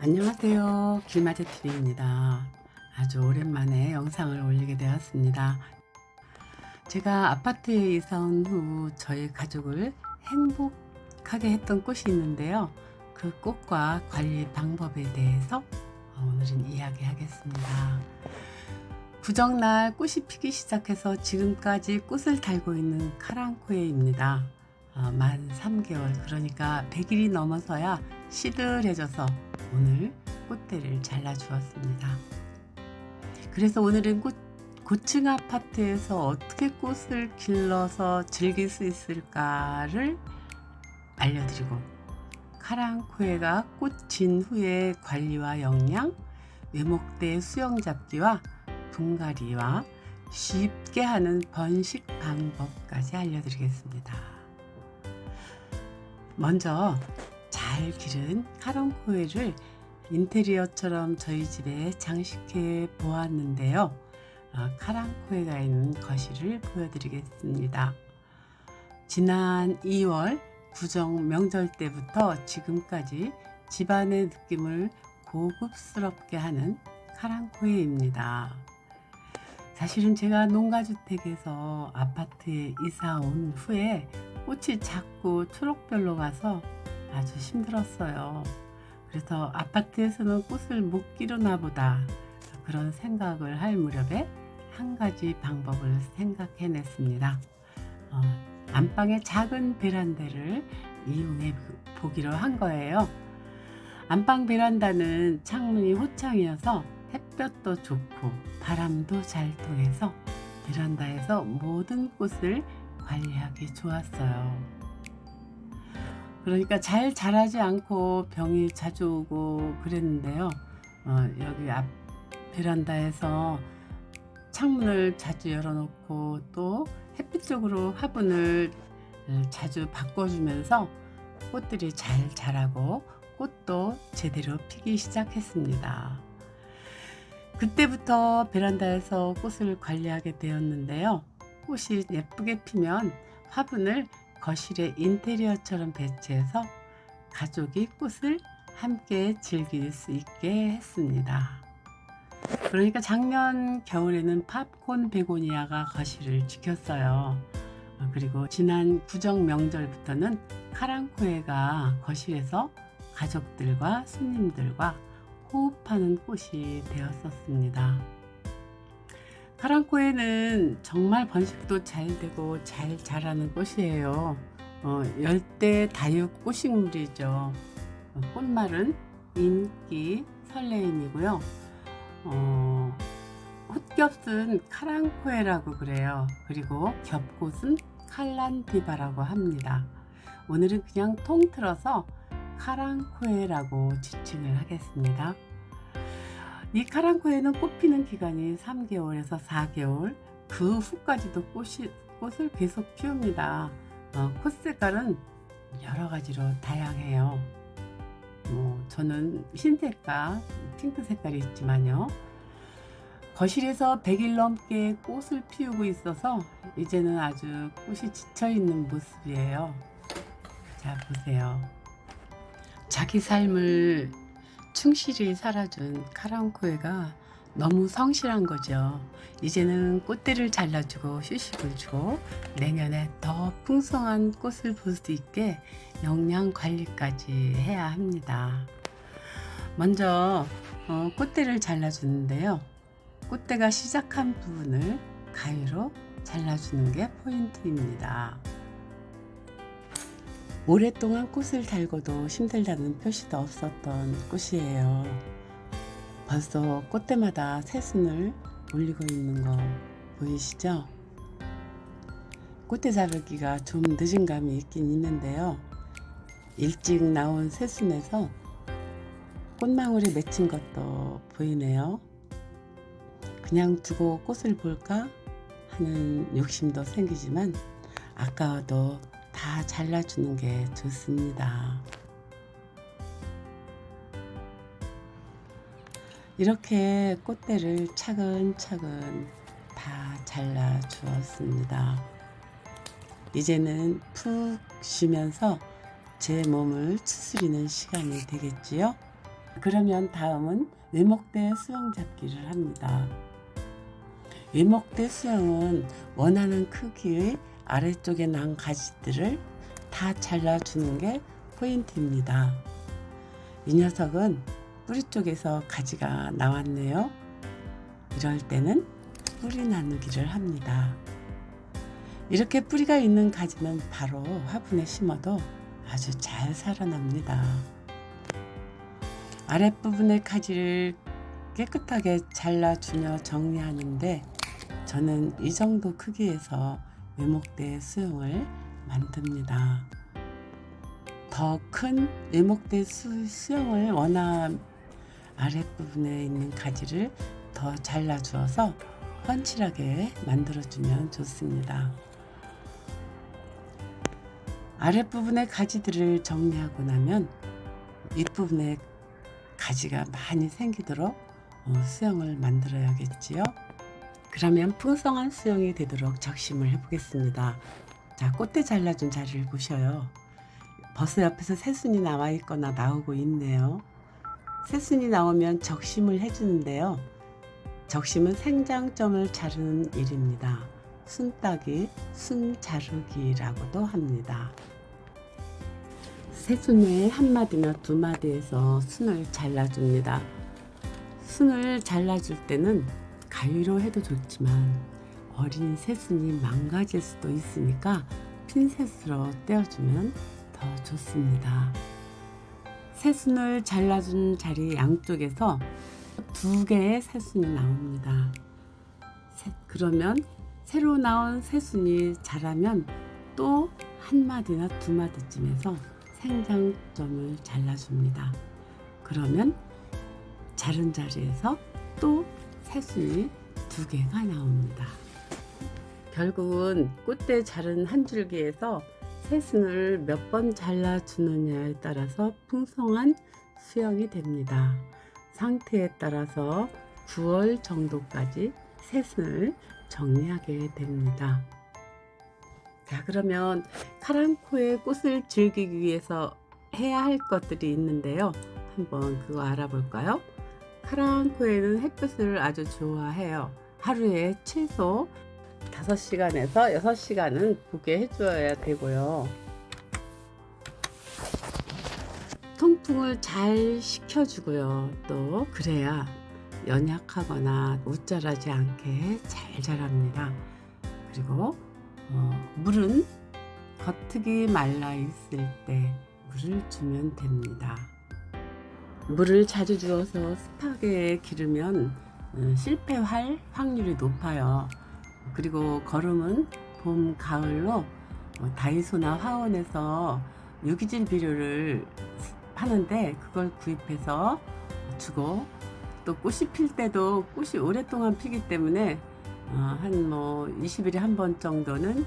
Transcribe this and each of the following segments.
안녕하세요. 길마제TV입니다. 아주 오랜만에 영상을 올리게 되었습니다. 제가 아파트에 이사 온 후 저희 가족을 행복하게 했던 꽃이 있는데요. 그 꽃과 관리 방법에 대해서 오늘은 이야기하겠습니다. 구정날 꽃이 피기 시작해서 지금까지 꽃을 달고 있는 카랑코에입니다. 어, 만 3개월 그러니까 100일이 넘어서야 시들해져서 오늘 꽃대를 잘라 주었습니다. 그래서 오늘은 꽃, 고층 아파트에서 어떻게 꽃을 길러서 즐길 수 있을까를 알려드리고 카랑코에가 꽃 진 후의 관리와 영양, 외목대 수영 잡기와 분갈이와 쉽게 하는 번식 방법까지 알려드리겠습니다. 먼저 잘 기른 카랑코에를 인테리어처럼 저희 집에 장식해 보았는데요. 어, 카랑코에가 있는 거실을 보여드리겠습니다. 지난 2월 구정 명절 때부터 지금까지 집안의 느낌을 고급스럽게 하는 카랑코에입니다. 사실은 제가 농가주택에서 아파트에 이사 온 후에 꽃이 자꾸 초록별로 가서 아주 힘들었어요. 그래서 아파트에서는 꽃을 못 기르나 보다 그런 생각을 할 무렵에 한 가지 방법을 생각해냈습니다. 어, 안방에 작은 베란다를 이용해 보기로 한 거예요. 안방 베란다는 창문이 호창이어서 햇볕도 좋고 바람도 잘 통해서 베란다에서 모든 꽃을 관리하기 좋았어요. 그러니까 잘 자라지 않고 병이 자주 오고 그랬는데요. 어, 여기 앞 베란다에서 창문을 자주 열어놓고 또 햇빛 쪽으로 화분을 어, 자주 바꿔주면서 꽃들이 잘 자라고 꽃도 제대로 피기 시작했습니다. 그때부터 베란다에서 꽃을 관리하게 되었는데요. 꽃이 예쁘게 피면 화분을 거실의 인테리어처럼 배치해서 가족이 꽃을 함께 즐길 수 있게 했습니다. 그러니까 작년 겨울에는 팝콘 베고니아가 거실을 지켰어요. 어, 그리고 지난 구정 명절부터는 카랑코에가 거실에서 가족들과 손님들과 호흡하는 꽃이 되었었습니다. 카랑코에는 정말 번식도 잘 되고 잘 자라는 꽃이에요. 어, 열대 다육 꽃식물이죠. 어, 꽃말은 인기, 설레임이고요. 어, 헛겹은 카랑코에라고 그래요. 그리고 겹꽃은 칼란디바라고 합니다. 오늘은 그냥 통틀어서 카랑코에라고 지칭을 하겠습니다. 이 카랑코에는 꽃 피는 기간이 3개월에서 4개월, 그 후까지도 꽃이, 꽃을 계속 피웁니다. 어, 꽃 색깔은 여러 가지로 다양해요. 뭐, 저는 흰색과 핑크 색깔이 있지만요. 거실에서 100일 넘게 꽃을 피우고 있어서 이제는 아주 꽃이 지쳐 있는 모습이에요. 자, 보세요. 자기 삶을 충실히 살아준 카랑코에가 너무 성실한 거죠. 이제는 꽃대를 잘라주고 휴식을 주고 내년에 더 풍성한 꽃을 볼 수 있게 영양 관리까지 해야 합니다. 먼저 어, 꽃대를 잘라주는데요. 꽃대가 시작한 부분을 가위로 잘라주는 게 포인트입니다. 오랫동안 꽃을 달고도 힘들다는 표시도 없었던 꽃이에요. 벌써 꽃대마다 새순을 올리고 있는 거 보이시죠? 꽃대 자르기가 좀 늦은 감이 있긴 있는데요. 일찍 나온 새순에서 꽃망울이 맺힌 것도 보이네요. 그냥 두고 꽃을 볼까 하는 욕심도 생기지만 아까워도 다 잘라주는 게 좋습니다. 이렇게 꽃대를 차근차근 다 잘라 주었습니다. 이제는 푹 쉬면서 제 몸을 추스리는 시간이 되겠지요. 그러면 다음은 외목대 수영 잡기를 합니다. 외목대 수영은 원하는 크기의 아래쪽에 난 가지들을 다 잘라주는 게 포인트입니다. 이 녀석은 뿌리 쪽에서 가지가 나왔네요. 이럴 때는 뿌리 나누기를 합니다. 이렇게 뿌리가 있는 가지는 바로 화분에 심어도 아주 잘 살아납니다. 아랫부분의 가지를 깨끗하게 잘라주며 정리하는데 저는 이 정도 크기에서 외목대 수영을 만듭니다. 더 큰 외목대 수, 수영을 원함 아랫부분에 있는 가지를 더 잘라주어서 훤칠하게 만들어주면 좋습니다. 아랫부분의 가지들을 정리하고 나면 윗부분에 가지가 많이 생기도록 어, 수영을 만들어야겠지요. 그러면 풍성한 수영이 되도록 적심을 해보겠습니다. 자, 꽃대 잘라준 자리를 보셔요. 벌써 옆에서 새순이 나와 있거나 나오고 있네요. 새순이 나오면 적심을 해주는데요. 적심은 생장점을 자르는 일입니다. 순따기, 순자르기라고도 합니다. 새순의 한 마디나 두 마디에서 순을 잘라줍니다. 순을 잘라줄 때는 가위로 해도 좋지만 어린 새순이 망가질 수도 있으니까 핀셋으로 떼어주면 더 좋습니다. 새순을 잘라준 자리 양쪽에서 두 개의 새순이 나옵니다. 새- 그러면 새로 나온 새순이 자라면 또 한 마디나 두 마디쯤에서 생장점을 잘라줍니다. 그러면 자른 자리에서 또 새순이 두 개가 나옵니다. 결국은 꽃대 자른 한 줄기에서 새순을 몇 번 잘라 주느냐에 따라서 풍성한 수영이 됩니다. 상태에 따라서 9월 정도까지 새순을 정리하게 됩니다. 자, 그러면 카랑코의 꽃을 즐기기 위해서 해야 할 것들이 있는데요. 한번 그거 알아볼까요? 카랑코에는 햇빛을 아주 좋아해요. 하루에 최소 5시간에서 6시간은 보게 해줘야 되고요. 통풍을 잘 시켜주고요. 또 그래야 연약하거나 웃자라지 않게 잘 자랍니다. 그리고 어, 물은 겉흙이 말라 있을 때 물을 주면 됩니다. 물을 자주 주어서 습하게 기르면 어, 실패할 확률이 높아요. 그리고 거름은 봄, 가을로 어, 다이소나 화원에서 유기질 비료를 하는데 그걸 구입해서 주고 또 꽃이 필 때도 꽃이 오랫동안 피기 때문에 어, 한뭐 20일에 한 번 정도는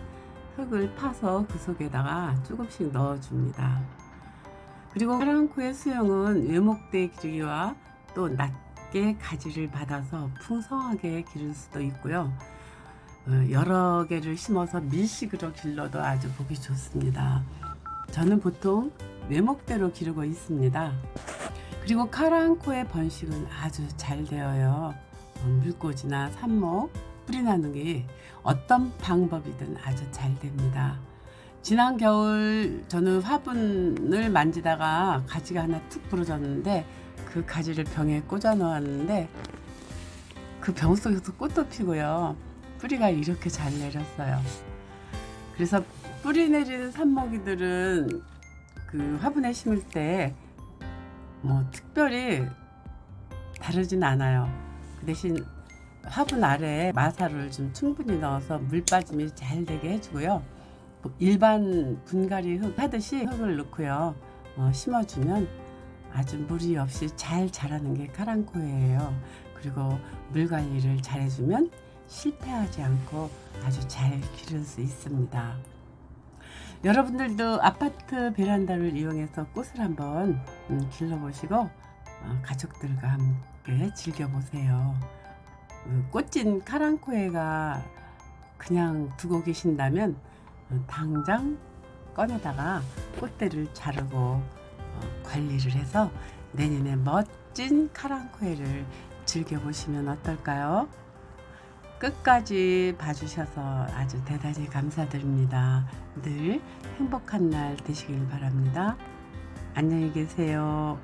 흙을 파서 그 속에다가 조금씩 넣어줍니다. 그리고 파랑코의 수영은 외목대 기르기와 또 낮게 가지를 받아서 풍성하게 기를 수도 있고요. 어, 여러 개를 심어서 밀식으로 길러도 아주 보기 좋습니다. 저는 보통 외목대로 기르고 있습니다. 그리고 카랑코의 번식은 아주 잘 되어요. 어, 물꽂이나 삽목, 뿌리 나누기 어떤 방법이든 아주 잘 됩니다. 지난 겨울 저는 화분을 만지다가 가지가 하나 툭 부러졌는데 그 가지를 병에 꽂아 놓았는데 그 병 속에서 꽃도 피고요. 뿌리가 이렇게 잘 내렸어요. 그래서 뿌리 내리는 삽목이들은 그 화분에 심을 때 뭐 특별히 다르진 않아요. 그 대신 화분 아래에 마사를 좀 충분히 넣어서 물 빠짐이 잘 되게 해주고요. 뭐 일반 분갈이 흙 하듯이 흙을 넣고요. 어, 심어주면 아주 무리 없이 잘 자라는 게 카랑코예요. 그리고 물 관리를 잘 해주면 실패하지 않고 아주 잘 기를 수 있습니다. 여러분들도 아파트 베란다를 이용해서 꽃을 한번 음, 길러보시고 어, 가족들과 함께 즐겨보세요. 그 꽃진 카랑코에가 그냥 두고 계신다면 어, 당장 꺼내다가 꽃대를 자르고 어, 관리를 해서 내년에 멋 멋진 카랑코에를 즐겨보시면 어떨까요? 끝까지 봐주셔서 아주 대단히 감사드립니다. 늘 행복한 날 되시길 바랍니다. 안녕히 계세요.